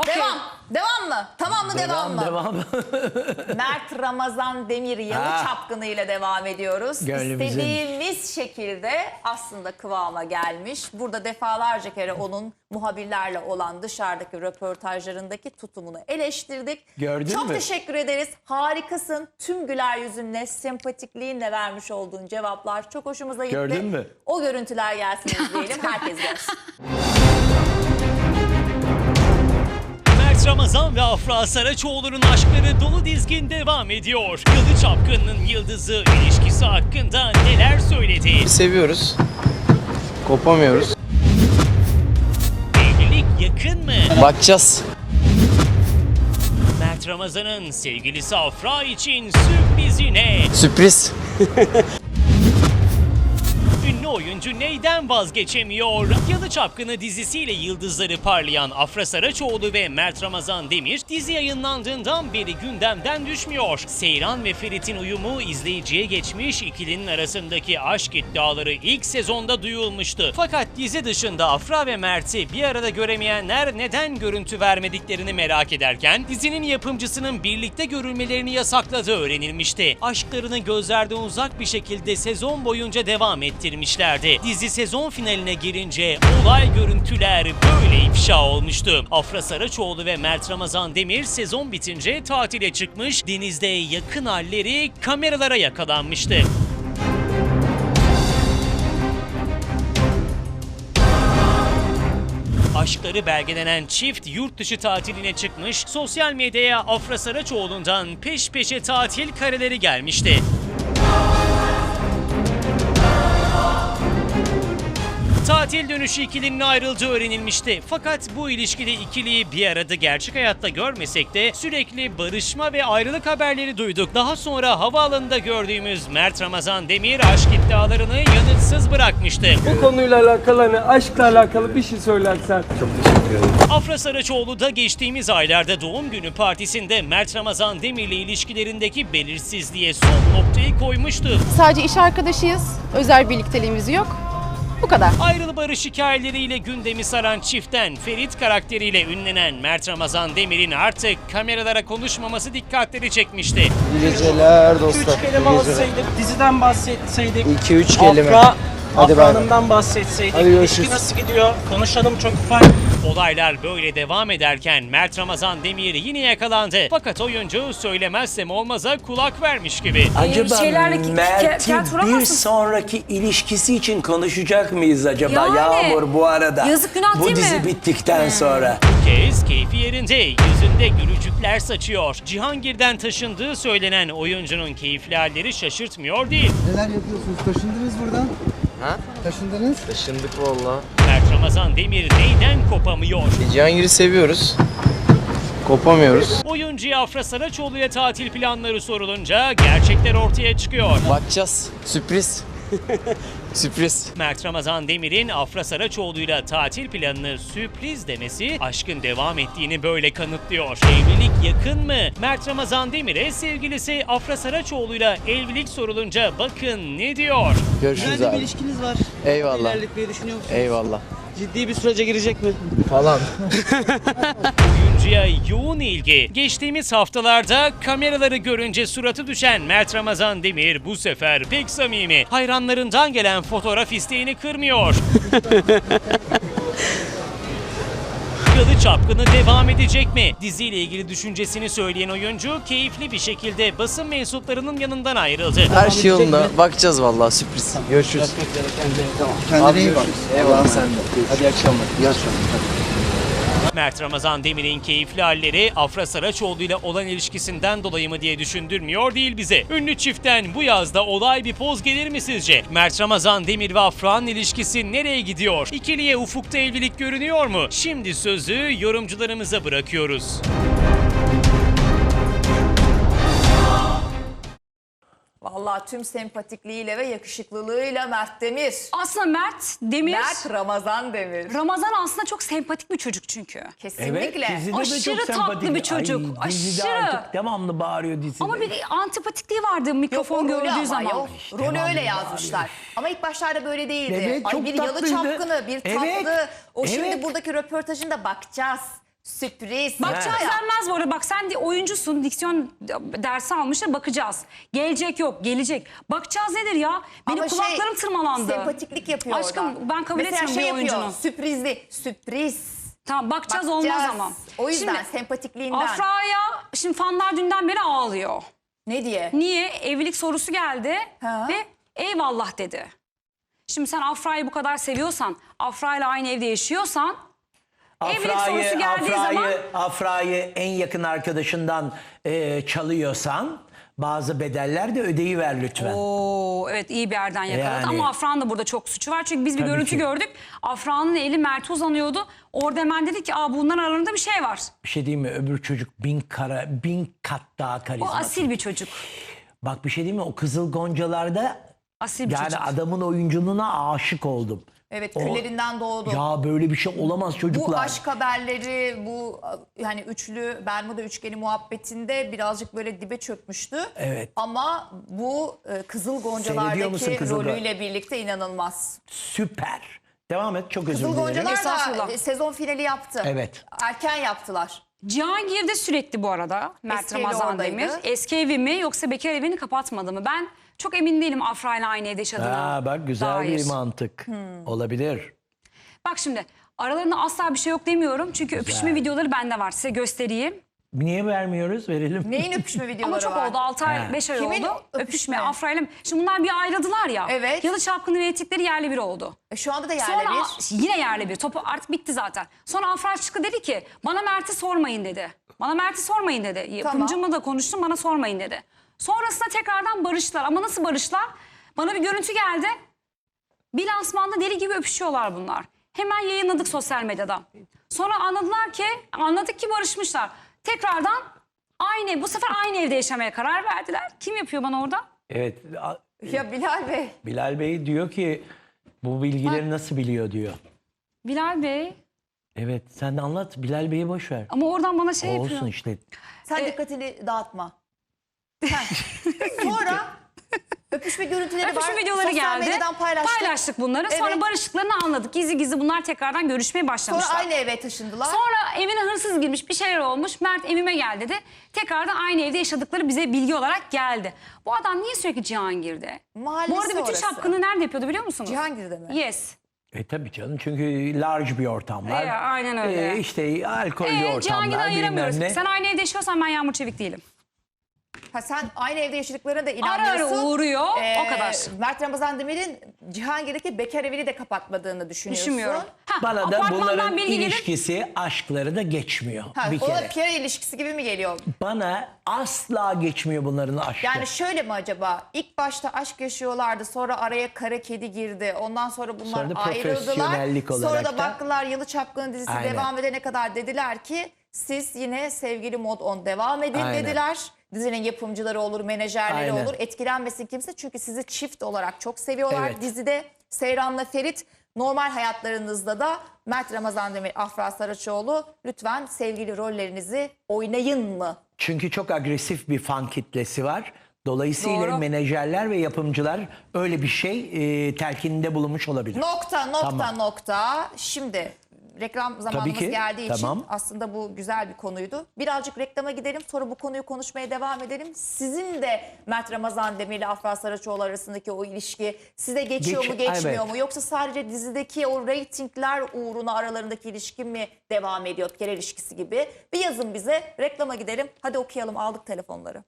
Okey. Devam. Devam mı? Tamam mı devam, mı? Devam. Mert Ramazan Demir Yalı Ha. Çapkını ile devam ediyoruz. Gönlümüzün. İstediğimiz şekilde aslında kıvama gelmiş. Burada defalarca kere onun muhabirlerle olan dışarıdaki röportajlarındaki tutumunu eleştirdik. Gördün Çok mü? teşekkür ederiz. Harikasın. Tüm güler yüzünle, sempatikliğinle vermiş olduğun cevaplar çok hoşumuza gitti. Gördün mü? O görüntüler gelsin izleyelim. Herkes görsün. Ramazan ve Afra Saraçoğlu'nun aşkları dolu dizgin devam ediyor. Yalı Çapkın'ın yıldızı ilişkisi hakkında neler söyledi? Seviyoruz. Kopamıyoruz. Evlilik yakın mı? Bakacağız. Mert Ramazan'ın sevgilisi Afra için sürprizi ne? Sürpriz. Oyuncu neyden vazgeçemiyor? Yalı Çapkını dizisiyle yıldızları parlayan Afra Saraçoğlu ve Mert Ramazan Demir dizi yayınlandığından beri gündemden düşmüyor. Seyran ve Ferit'in uyumu izleyiciye geçmiş ikilinin arasındaki aşk iddiaları ilk sezonda duyulmuştu. Fakat dizi dışında Afra ve Mert'i bir arada göremeyenler neden görüntü vermediklerini merak ederken dizinin yapımcısının birlikte görülmelerini yasakladığı öğrenilmişti. Aşklarını gözlerden uzak bir şekilde sezon boyunca devam ettirmişlerdi. Dizi sezon finaline girince olay görüntüler böyle ifşa olmuştu. Afra Saraçoğlu ve Mert Ramazan Demir sezon bitince tatile çıkmış, denizde yakın halleri kameralara yakalanmıştı. Aşkları belgelenen çift yurt dışı tatiline çıkmış, sosyal medyaya Afra Saraçoğlu'ndan peş peşe tatil kareleri gelmişti. Tatil dönüşü ikilinin ayrıldığı öğrenilmişti. Fakat bu ilişkide ikiliyi bir arada gerçek hayatta görmesek de sürekli barışma ve ayrılık haberleri duyduk. Daha sonra havaalanında gördüğümüz Mert Ramazan Demir aşk iddialarını yanıtsız bırakmıştı. Bu konuyla alakalı hani aşkla alakalı bir şey söylersen. Afra Saraçoğlu da geçtiğimiz aylarda doğum günü partisinde Mert Ramazan Demir'le ilişkilerindeki belirsizliğe son noktayı koymuştu. Sadece iş arkadaşıyız. Özel birlikteliğimiz yok. Bu kadar. Ayrılı barış hikayeleriyle gündemi saran çiftten Ferit karakteriyle ünlenen Mert Ramazan Demir'in artık kameralara konuşmaması dikkatleri çekmişti. İyi geceler dostlar. Üç kelime İyi geceler. alsaydık, diziden bahsetseydik. İki üç kelime. Afra, Hadi Afra. Hanım'dan bahsetseydik. Hadi görüşürüz. İlişki nasıl gidiyor? Konuşalım çok ufak. Olaylar böyle devam ederken Mert Ramazan Demir yine yakalandı. Fakat oyuncu söylemezsem olmaza kulak vermiş gibi. Acaba şeylerle ki- Mert'i ke- kağıt bir vuramazsın. sonraki ilişkisi için konuşacak mıyız acaba Yani. Yağmur bu arada? Yazık günah Bu değil mi? dizi bittikten sonra. Bu kez keyfi yerinde, yüzünde gülücükler saçıyor. Cihangir'den taşındığı söylenen oyuncunun keyifli halleri şaşırtmıyor değil. Neler yapıyorsunuz? Taşındınız buradan. Ha? Taşındınız. Taşındık valla. Mert Ramazan Demir neyden kopamıyor? Cihangir'i seviyoruz. Kopamıyoruz. Oyuncuya Afra Saraçoğlu'ya tatil planları sorulunca gerçekler ortaya çıkıyor. Bakacağız. Sürpriz. Sürpriz. Mert Ramazan Demir'in Afra Saraçoğlu'yla tatil planını sürpriz demesi aşkın devam ettiğini böyle kanıtlıyor. Evlilik yakın mı? Mert Ramazan Demir'e sevgilisi Afra Saraçoğlu'yla evlilik sorulunca bakın ne diyor? Görüşürüz Nerede bir abi. ilişkiniz var? Eyvallah. İlerletmeyi düşünüyor musunuz? Eyvallah. Ciddi bir sürece girecek mi? Falan. Oyuncuya yoğun ilgi. Geçtiğimiz haftalarda kameraları görünce suratı düşen Mert Ramazan Demir bu sefer pek samimi. Hayranlarından gelen fotoğraf isteğini kırmıyor. Yalı Çapkını devam edecek mi? Diziyle ilgili düşüncesini söyleyen oyuncu keyifli bir şekilde basın mensuplarının yanından ayrıldı. Her şey yolunda. Bakacağız valla sürpriz. Görüşürüz. Kendine iyi bak. Eyvallah sen de. Hadi iyi akşamlar. İyi akşamlar. Mert Ramazan Demir'in keyifli halleri Afra Saraçoğlu ile olan ilişkisinden dolayı mı diye düşündürmüyor değil bize. Ünlü çiftten bu yazda olay bir poz gelir mi sizce? Mert Ramazan Demir ve Afra'nın ilişkisi nereye gidiyor? İkiliye ufukta evlilik görünüyor mu? Şimdi sözü yorumcularımıza bırakıyoruz. Vallahi tüm sempatikliğiyle ve yakışıklılığıyla Mert Demir. Aslında Mert Demir, Mert Ramazan Demir. Ramazan aslında çok sempatik bir çocuk çünkü. Kesinlikle. de Aşırı çok tatlı bir çocuk, Ay, dizide aşırı. artık devamlı bağırıyor dizide. Ama bir antipatikliği vardı Yok mikrofon o rolü gördüğü ama zaman. yok. Rolü devamlı öyle bağırıyor. yazmışlar. Ama ilk başlarda böyle değildi. Evet, Ay çok bir yalı tatlıydı. çapkını, bir tatlı. Evet, O şimdi evet. buradaki röportajında bakacağız. Sürpriz. Bakacağız Ya. denmez bu arada. Bak sen de oyuncusun. Diksiyon dersi almışsın. Bakacağız. Gelecek yok. Gelecek. Bakacağız nedir ya? Benim Ama şey, kulaklarım tırmalandı. Sempatiklik yapıyor Aşkım, orada. ben kabul Mesela etmiyorum şey bir yapıyor, oyuncunu. Sürprizli. Sürpriz. Tamam bakacağız, Bakacağız. olmaz ama. O yüzden Şimdi, sempatikliğinden. Afra'ya şimdi fanlar dünden beri ağlıyor. Ne diye? Niye? Evlilik sorusu geldi Ha. ve eyvallah dedi. Şimdi sen Afra'yı bu kadar seviyorsan, Afra'yla aynı evde yaşıyorsan Evlilik sorusu geldiği Afra'yı, zaman- Afra'yı en yakın arkadaşından e, çalıyorsan bazı bedeller de ödeyiver lütfen. Oo evet iyi bir yerden yakaladı Yani- ama Afra'nın da burada çok suçu var. Çünkü biz bir Tabii görüntü ki. gördük. Afra'nın eli Mert'e uzanıyordu. Orada hemen dedik ki Aa, bunların aralarında bir şey var. Bir şey diyeyim mi? Öbür çocuk bin kara, bin kat daha O karizmatik. asil bir çocuk. Bak bir şey diyeyim mi? O Kızıl Goncalar'da Asil bir yani çocuk. adamın oyunculuğuna aşık oldum. Evet küllerinden doğdu. Ya böyle bir şey olamaz çocuklar. Bu aşk haberleri, bu yani üçlü Bermuda üçgeni muhabbetinde birazcık böyle dibe çökmüştü. Evet. Ama bu e, Kızıl Goncalar'daki Kızıl rolüyle birlikte inanılmaz. Süper. Devam et çok özür Kızıl dilerim. Goncalar da sezon finali yaptı. Evet. Erken yaptılar. Cihangir de sürekli bu arada Mert Eski evi Ramazan oradaydı. Demir. Eski evi mi yoksa bekar evini kapatmadı mı? Ben çok emin değilim Afra'yla aynı evde yaşadığına Ha, bak güzel dair. bir mantık. Hmm. Olabilir. Bak şimdi aralarında asla bir şey yok demiyorum. Çünkü öpüşme videoları bende var. Size göstereyim. Niye vermiyoruz? Verelim. Neyin öpüşme videoları Ama çok var? oldu 6 ay Ha. 5 ay Kimin oldu. öpüşme? Öpüşme, Afra'yla. Şimdi bunlar bir ayrıldılar ya. Evet. Yalı Çapkını ve Etikleri yerli bir oldu. E, şu anda da yerle Sonra bir. yine yerli bir. Topu artık bitti zaten. Sonra Afra çıktı dedi ki bana Mert'i sormayın dedi. Bana Mert'i sormayın dedi. Yapımcımla da konuştum bana sormayın dedi. Sonrasında tekrardan barıştılar. Ama nasıl barıştılar? Bana bir görüntü geldi. Bir lansmanda deli gibi öpüşüyorlar bunlar. Hemen yayınladık sosyal medyada. Sonra anladılar ki, anladık ki barışmışlar. Tekrardan aynı, bu sefer aynı evde yaşamaya karar verdiler. Kim yapıyor bana orada? Evet. a- Ya Bilal Bey. Bilal Bey diyor ki bu bilgileri nasıl biliyor diyor. Bilal Bey. Evet sen de anlat Bilal Bey'i boş ver. Ama oradan bana şey Olsun yapıyor. işte. Sen dikkatini dağıtma. Heh. Sonra öpüşme görüntüleri var. Öpüşme videoları Sosyal geldi. medyadan paylaştık. Paylaştık bunları. Sonra Evet. barıştıklarını anladık. Gizli gizli bunlar tekrardan görüşmeye Sonra başlamışlar. aynı eve taşındılar. Sonra evine hırsız girmiş bir şeyler olmuş. Mert evime gel dedi. Tekrardan aynı evde yaşadıkları bize bilgi olarak geldi. Bu adam niye sürekli Cihangir'de? Mahallesi Bu arada bütün orası. şapkını nerede yapıyordu biliyor musunuz? Cihangir'de mi? Yes. E tabii canım çünkü large bir ortam var. E, aynen öyle. E, işte alkollü Cihangir'i ortamlar ayıramıyoruz. bilmem ne. Sen aynı evde yaşıyorsan ben Yağmur Çevik değilim. Ha, sen aynı evde yaşadıklarına da Ara inanmıyorsun. ara uğruyor Ee, o kadar. Mert Ramazan Demir'in Cihangir'deki bekar evini de kapatmadığını düşünüyorsun. Düşünmüyorum. Ha, Bana da apartmandan bunların gelir. ilişkisi aşkları da geçmiyor Ha, bir o da. Pierre ilişkisi gibi mi geliyor? Bana asla geçmiyor bunların aşkı. Yani şöyle mi acaba? İlk başta aşk yaşıyorlardı. Sonra araya kara kedi girdi. Ondan sonra bunlar Sonra da ayrıldılar. profesyonellik Sonra olarak da da- baktılar Yalı Çapkını dizisi Aynen. devam edene kadar dediler ki siz yine sevgili mod on devam edin Aynen. dediler. Dizinin yapımcıları olur, menajerleri Aynen. olur. Etkilenmesin kimse çünkü sizi çift olarak çok seviyorlar Evet. dizide. Seyran'la Ferit normal hayatlarınızda da Mert Ramazan Demir, Afra Saraçoğlu lütfen sevgili rollerinizi oynayın mı? Çünkü çok agresif bir fan kitlesi var. Dolayısıyla Doğru. menajerler ve yapımcılar öyle bir şey e, telkininde bulunmuş olabilir. Nokta nokta Tamam. nokta. Şimdi reklam zamanımız ki, geldiği tamam. için aslında bu güzel bir konuydu. Birazcık reklama gidelim sonra bu konuyu konuşmaya devam edelim. Sizin de Mert Ramazan Demir ile Afra Saraçoğlu arasındaki o ilişki size geçiyor Geç- mu geçmiyor evet. mu? Yoksa sadece dizideki o reytingler uğruna aralarındaki ilişki mi devam ediyor? Kere ilişkisi gibi. Bir yazın bize reklama gidelim. Hadi okuyalım aldık telefonları.